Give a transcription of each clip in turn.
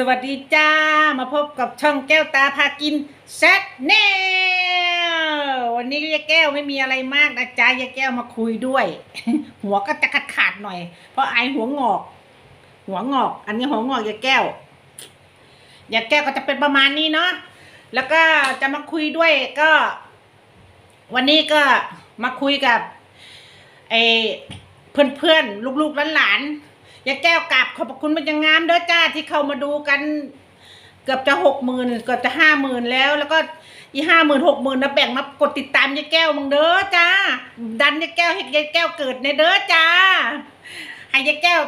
สวัสดีจ้า มาพบกับช่องแก้วตาพากินแซดแนลวันนี้ยายแก้วไม่มีอะไรมากนะจ๊ะยายแก้วมาคุยด้วย หัวก็จะขาดขาดๆหน่อย เพราะไอหัวงอก หัวงอก อันนี้หัวงอกยายแก้วยายแก้วก็จะเป็นประมาณนี้เนาะแล้วก็จะมาคุยด้วยก็ วันนี้ก็มาคุยกับไอเพื่อนเพื่อนๆลูกๆหลานๆ ยายแก้วกลับขอบพระคุณเป็นอย่างงามเด้อจ้าที่เข้ามาดูกันเกือบจะหกหมื่นเกือบจะห้าหมื่นแล้ว แล้วก็อีห้าหมื่นหกหมื่นนะแบ่งมากดติดตามยายแก้วมึงเด้อจ้า ดันยายแก้วให้ยายแก้วเกิดในเด้อจ้าให้ยายแก้ว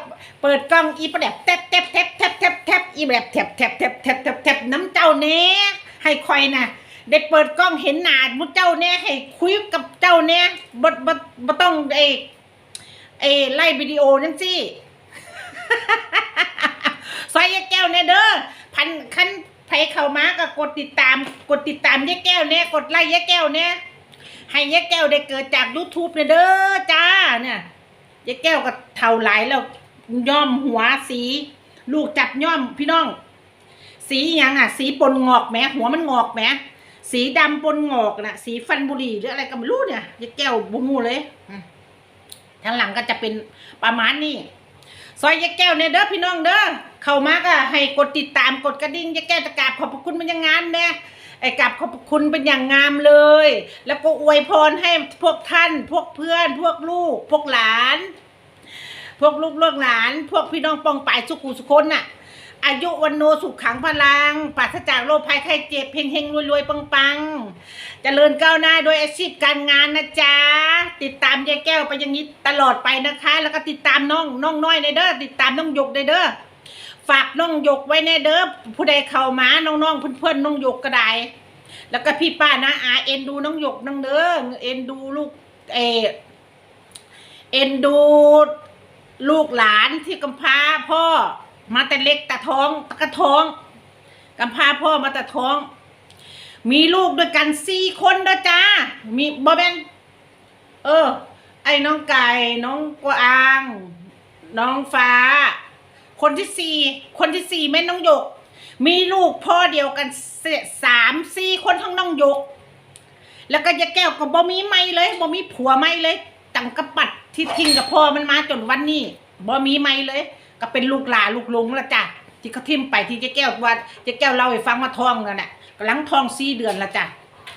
เปิดกล้องอีประแบบแทบแทบแทบแทบแทบแทบอีแบบแทบแทบแทบแทบแทบแทบน้ำเจ้าเน่ให้คอยนะได้เปิดกล้องเห็นหน้ามุเจ้าเนี่ยให้คุยกับเจ้าเนี่ยบ่บ่บ่ต้องเอเอไล่วิดีโอนั่นสิ ซอยยายแก้วเนี่ยเด้อพันคันไผเข้ามาก็กดติดตาม กดติดตามยายแก้วเนี่ยกดไล่ยายแก้วเนี่ยให้ยายแก้วได้เกิดจาก YouTube เนี่ยเด้อจ้าเนี่ยยายแก้วก็เท่าหลายแล้วย่อมหัวสี ลูกจับย่อมพี่น้อง สียังอะ สีปนงอกแหมหัวมันงอกแหมสีดำปนงอกน่ะสีฟันบุหรี่หรืออะไรก็ไม่รู้เนี่ยยายแก้วบุงูเลยทางหลังก็จะเป็นประมาณนี้ ซอยยายแก้วเนี่ยเด้อพี่น้องเด้อเข้ามาก็ให้กดติดตามกดกระดิ่งยายแก้วจะกราบขอบพระคุณเป็นอย่างงามแน่ไอ้กราบขอบพระคุณเป็นอย่างงามเลย แล้วก็อวยพรให้พวกท่าน พวกเพื่อน พวกลูก พวกหลาน พวกลูกลูกหลาน พวกพี่น้องปองป่ายสุขุสุคนน่ะ อายุวันโนสุขขังพลังปราศจากโรคภัยไข้เจ็บเฮงเฮงรวยรวยปังปังๆเจริญก้าวหน้าโดยอาชีพการงานนะจ๊ะ ติดตามยายแก้วไปอย่างนี้ตลอดไปนะคะ แล้วก็ติดตามน้องน้องน้อยในเด้อติดตามน้องหยกในเด้อฝากน้องหยกไว้ในเด้อผู้ใดเข้ามาน้องๆเพื่อนๆน้องหยกก็ได้แล้วก็พี่ป้านะอาเอ็นดูน้องหยกน้องเด้อเอ็นดูลูกเออเอ็นดูลูกหลานที่กำพร้าพ่อ มาแต่เล็กแต่ท้องตะกะท้องกำพร้าพ่อมาแต่ท้อง มีลูกด้วยกันสี่คนเด้อจ้ามีบอแบนเออ ไอ้น้องไก่น้องกวางน้องฟ้า คนที่สี่คนที่สี่แม่น้องหยก มีลูกพ่อเดียวกันสามสี่คนทั้งน้องหยก แล้วก็ยาแก้วก็บ่มีไม่เลยบ่มีผัวไม่เลยตังกระปัดที่ทิ้งกับพ่อมันมาจนวันนี้บ่มีไม่เลย ก็เป็นลูกหลาลูกหลงและจ้ะที่เขาทิมไปที่เจ๊แก้วว่าเจ๊แก้วเล่าให้ฟังว่าท้องนั่นแหละกำลังท้องสี่เดือนและจ้ะ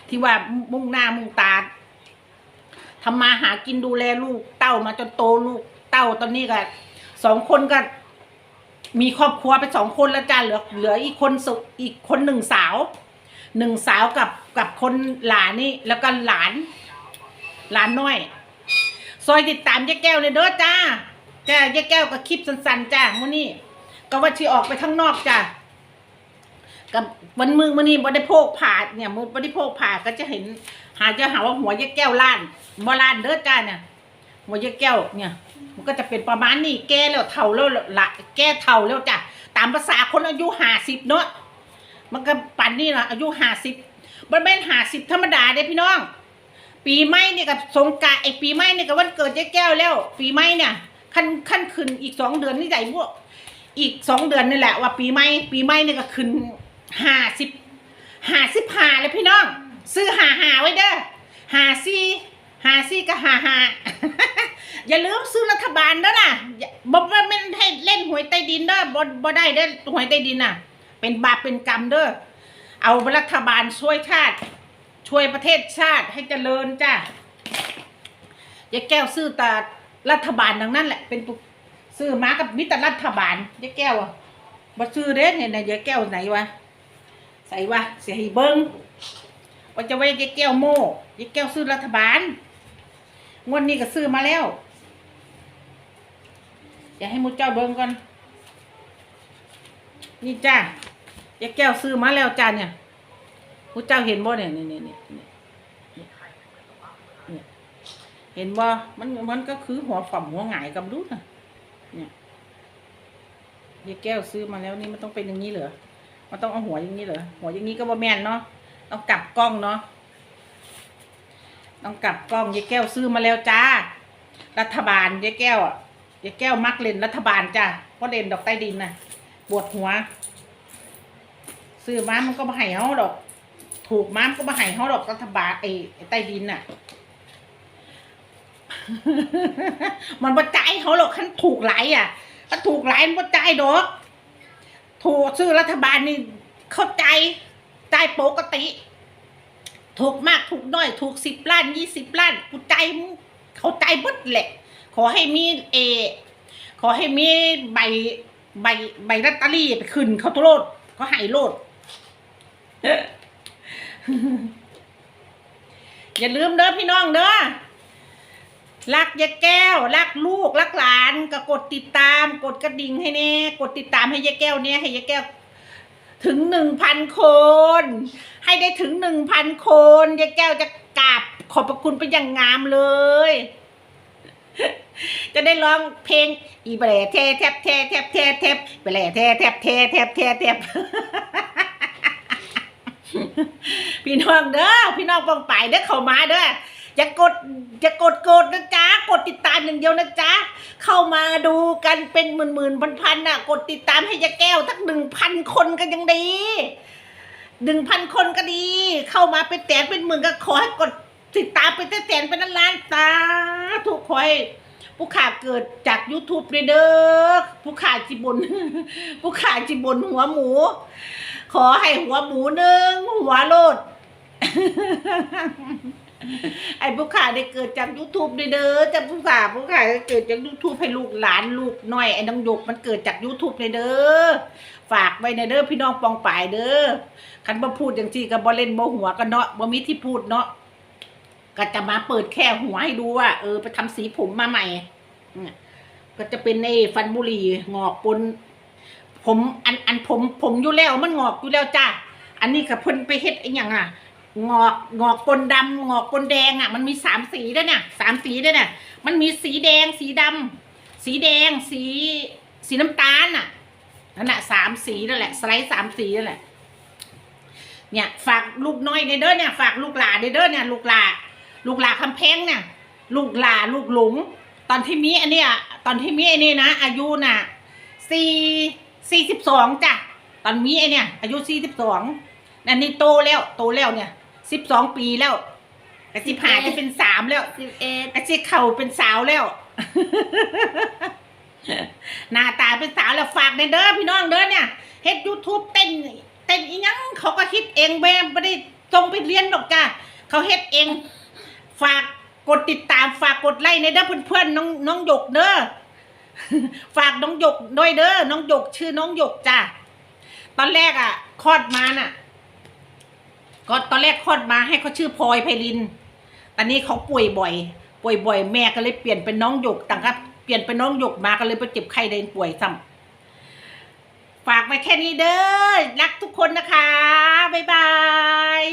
ที่ว่ามุ่งหน้ามุ่งตาทำมาหากินดูแลลูกเต้ามาจนโตลูกเต้าตอนนี้ก็สองคนก็ มีครอบครัวไปสองคนแล้วจ้ะเหลือ เหลืออีกคนสุอีกคนหนึ่งสาวหนึ่งสาวกับกับคนหลานนี่แล้วก็หลาน หลานน้อย ซอยติดตามยายแก้วเลยเด้อจ้า จ้ายายแก้วก็คลิปสั้นๆจ้ามื้อนี้ก็ว่าที่ออกไปข้างนอกจ้ากับวันมือมื้อนี้บ่ได้โพกผ่าเนี่ยมื้อบ่ได้โพกผ่าก็จะเห็น หาจะหาว่าหัวยายแก้วล้านบ่ล้านเด้อจ้าเนี่ยหัวยายแก้วเนี่ย มันก็จะเป็นประมาณนี้แก่แล้วเฒ่าแล้วละแก่เฒ่าแล้วจ้ะตามภาษาคนอายุห้าสิบเนาะมันก็ปันนี่ละอายุห้าสิบมันเป็นห้าสิบธรรมดาเด้พี่น้อง ปีใหม่เนี่ยกับสงการไอปีใหม่เนี่ยกับวันเกิดเจ๊แก้วแล้ว ปีใหม่เนี่ย ขั้นขั้นขึ้นอีกสองเดือนนี่ใหญ่พวกอีกสองเดือนนี่แหละว่าปีใหม่ปีใหม่นี่ก็ขึ้นห้าสิบห้าสิบห้าเลยพี่น้อง ซื้อหาหาไว้เด้อหาซี่หาซี่ก็หาหาอย่าลืมซื้อรัฐบาลเด้อนะอย่าบ่บ่แม่ให้เล่นหวยใต้ดินเด้อบ่บ่ได้เด้อหวยใต้ดินน่ะ เป็นบาปเป็นกรรมเด้อเอารัฐบาลช่วยชาติ ช่วยประเทศชาติให้เจริญจ้ะยาแก้วซื้อแต่ รัฐบาลดังนั้นแหละ เป็นปุซื้อมากับมิตรรัฐบาลยายแก้วอะบ่ซื้อเด้เนี่ยนะยายแก้วไหนวะใส่วะเสียให้เบิ้งว่าจะไว้ยายแก้วโม่ยายแก้วซื้อรัฐบาลงวดนี้ก็ซื้อมาแล้วอย่าให้หมูเจ้าเบิ้งก่อน นี่จ้ายายแก้วซื้อมาแล้วจ้าเนี่ยพระเจ้าเห็นบ่เนี่ยเนี่ยเนี่ย เห็นบ่มันมันก็คือหัวฝ่ำหัวหงายกับรูดนะเนี่ยยายแก้วซื้อมาแล้วนี่มันต้องเป็นอย่างนี้เหรอมันต้องเอาหัวอย่างนี้เหรอหัวอย่างนี้ก็บ่แมนเนาะต้องกลับกล้องเนาะต้องกลับกล้องยายแก้วซื้อมาแล้วจ้า รัฐบาลยายแก้วอะยายแก้วมักเล่นรัฐบาลจ้าเพราะเล่นดอกใต้ดินน่ะปวดหัว ซื้อมามันก็มาให้เฮาดอก ถูกมามันก็มาให้เฮาดอกรัฐบาลไอ้ใต้ดินน่ะ มันบ่จ่ายเขาหรอกคันถูกหลายอะคันถูกหลายมันบ่จ่ายดอกถูกซื้อรัฐบาลนี่เข้าใจจ่ายปกติ ถูกมากถูกน้อย ถูกสิบล้านยี่สิบล้านกูใจมึงเข้าใจบดแหละ ขอให้มีเอ ขอให้มีใบใบใบลอตเตอรี่ไปขึ้นเขาโลดเขาให้โลดอย่าลืมเด้อพี่น้องเด้อ รักยายแก้ว รักลูก รักหลานก็กดติดตาม กดกระดิ่งให้แน่ กดติดตามให้ยายแก้วเนี่ยให้ยายแก้ว ถึงหนึ่งพันคน ให้ได้ถึงหนึ่งพันคนยายแก้วจะกราบขอบพระคุณเป็นอย่างงามเลย จะได้ร้องเพลง อีเบลเทแทบเทแทบเทแทบเบลเทแทบเทแทบเทแทบพี่น้องเด้อพี่น้องปองไปเด้อเข้ามาเด้อ อย่ากดอย่ากดกดนะจ๊ะกดติดตามอย่างเดียวนะจ๊ะเข้ามาดูกันเป็นหมื่นหมื่นพันพันน่ะ กดติดตามให้ยาแก้วทักหนึ่งพันคนก็ยังดีหนึ่งพันคนก็ดี เข้ามาเป็นแสนเป็นหมื่นก็ขอให้กดติดตามเป็นแสนเป็นล้านตาถูกคอยผู้ขาเกิดจาก YouTube เด้อผู้ขาจิบนผู้ขาจิบนหัวหมู ขอให้หัวหมูหนึ่งหัวโลด ไอ้ผู้ขาได้เกิดจาก YouTube เลยเด้อจากผู้ขาผู้ขาได้เกิดจาก YouTube ให้ลูกหลานลูกน้อยไอ้น้องหยกมันเกิดจาก YouTube เลยเด้อฝากไว้ในเด้อพี่น้องปองปายเด้อคันบ่พูดอย่างที่ก็บ่เล่นบ่หัวกันเนาะบ่มีที่พูดเนาะก็จะมาเปิดแค่หัวให้ดูว่าเออไปทำสีผมมาใหม่ก็จะเป็นในฟันบุหรี่งอกปนผมอันอันผมผมอยู่แล้วมันงอกอยู่แล้วจ้าอันนี้กับเพิ่นไปเฮ็ดไอ้ยังอะ งอกงอกปนดำงอกปนแดงอะ มันมีสามสีด้วยเนี่ยสามสีด้วยเนี่ยมันมีสีแดงสีดำสีแดงสีสีน้ำตาลอะนั่นแหละสามสีนั่นแหละสไลด์สามสีนั่นแหละ เนี่ยฝากลูกน้อยในเด้อเนี่ยฝากลูกหลาในเด้อเนี่ยลูกหลาลูกหลาคำแพงเนี่ยลูกหลาลูกหลงตอนที่มีอันเนี้ยตอนที่มีอันนี้นะ อายุน่ะสี่สี่สิบสองจ้ะตอนมีไอเนี่ยอายุสี่สิบสองอันนี้โตแล้วโตแล้วเนี่ย สิบสองปีแล้วแต่สิบห้าจะเป็นสามแล้วสิบเอ็ดไอ้สิเข่าเป็นสาวแล้ว หน้าตาเป็นสาวแล้วฝากในเด้อพี่น้องเด้อเนี่ยเฮ็ดยูทูบเต้นเต้นอีหยังเขาก็คิดเองแม่ไม่ได้ตรงไปเรียนหรอกจ้ะเขาเฮ็ดเอง ฝากกดติดตามฝากกดไลค์ในเด้อเพื่อนๆน้องน้องหยกเด้อฝากน้องหยกด้วยเด้อน้องหยกชื่อน้องหยกจ้ะตอนแรกอะคลอดมาน่ะ ก็ตอนแรกคลอดมาให้เขาชื่อพลอยไพลิน ตอนนี้เขาป่วยบ่อย ป่วยบ่อยแม่ก็เลยเปลี่ยนเป็นน้องหยกต่างครับ เปลี่ยนเป็นน้องหยกมาก็เลยไปเจ็บไข้เดินป่วยซ้ำฝากไว้แค่นี้เด้อ รักทุกคนนะคะ บ๊ายบาย